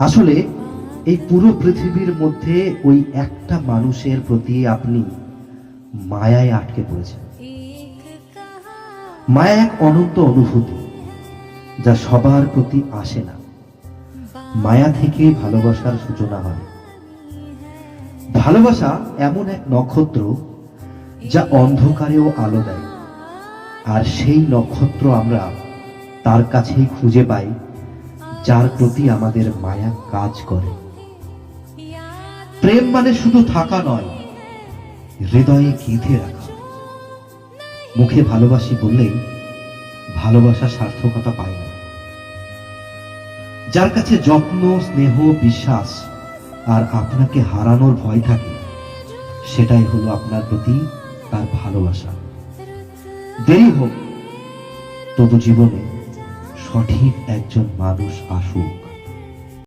আসলে এই পুরো পৃথিবীর মধ্যে ওই একটা মানুষের প্রতি আপনি মায়ায় আটকে পড়েছেন। মায়া এক অনন্ত অনুভূতি যা সবার প্রতি আসে না। মায়া থেকে ভালোবাসার সূচনা হয়। ভালোবাসা এমন এক নক্ষত্র যা অন্ধকারেও আলো দেয়। আর সেই নক্ষত্র আমরা তার কাছেই খুঁজে পাই। যার প্রতি আমাদের মায়া কাজ করে। প্রেম মানে শুধু থাকা নয়, হৃদয়ে গিঁথে রাখা। মুখে ভালোবাসি বললেই ভালোবাসা সার্থকতা পায় না। যার কাছে যত্ন, স্নেহ, বিশ্বাস আর আপনাকে হারানোর ভয় থাকে, সেটাই হলো আপনার প্রতি তার ভালোবাসা। দেরি হোক, তবু জীবনে সঠিক একজন মানুষ আসুক।